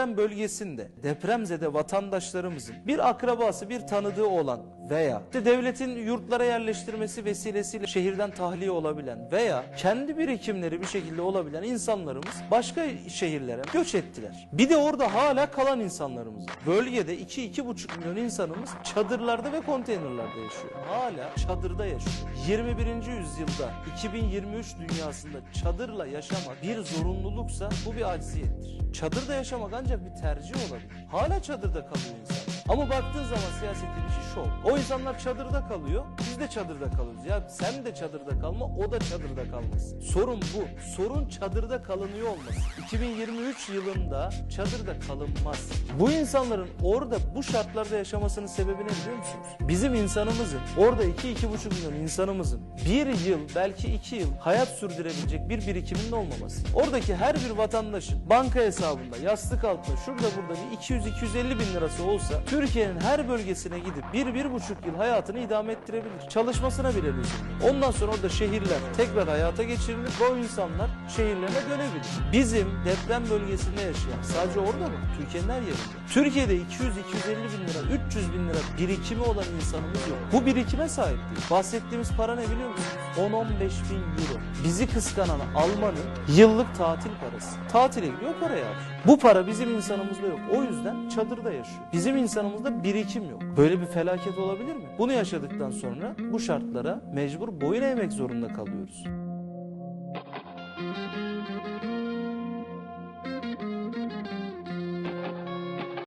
deprem bölgesinde depremzede vatandaşlarımızın bir akrabası, bir tanıdığı olan veya işte devletin yurtlara yerleştirmesi vesilesiyle şehirden tahliye olabilen veya kendi birikimleri bir şekilde olabilen insanlarımız başka şehirlere göç ettiler. Bir de orada hala kalan insanlarımız var. Bölgede 2-2,5 milyon insanımız çadırlarda ve konteynerlarda yaşıyor. Hala çadırda yaşıyor. 21. yüzyılda 2023 dünyasında çadırla yaşamak bir zorunluluksa bu bir acziyettir. Çadırda yaşamak ancak bir tercih olabilir. Hala çadırda kalıyor insan. Ama baktığın zaman siyasetin işi şov. O insanlar çadırda kalıyor, biz de çadırda kalıyoruz. Ya sen de çadırda kalma, o da çadırda kalmasın. Sorun bu. Sorun çadırda kalınıyor olması. 2023 yılında çadırda kalınmaz. Bu insanların orada bu şartlarda yaşamasının sebebi ne biliyor musunuz? Bizim insanımızın, orada 2-2,5 milyon insanımızın bir yıl, belki iki yıl hayat sürdürebilecek bir birikiminin olmaması. Oradaki her bir vatandaşın banka hesabında, yastık altında, şurada burada bir 200-250 bin lirası olsa Türkiye'nin her bölgesine gidip bir, bir buçuk yıl hayatını idame ettirebilir. Çalışmasına bile lüzum. Ondan sonra orada şehirler tekrar hayata geçirilir ve o insanlar şehirlerine dönebilir. Bizim deprem bölgesinde yaşayan, sadece orada mı? Türkiye'nin her yerinde. Türkiye'de 200-250 bin lira, 300 bin lira birikimi olan insanımız yok. Bu birikime sahip değil. Bahsettiğimiz para ne biliyor musunuz? 10-15 bin euro. Bizi kıskanan Alman'ın yıllık tatil parası. Tatile gidiyor paraya. Bu para bizim insanımızda yok. O yüzden çadırda yaşıyor. Bizim insanımızda birikim yok. Böyle bir felaket olabilir mi? Bunu yaşadıktan sonra bu şartlara mecbur boyun eğmek zorunda kalıyoruz.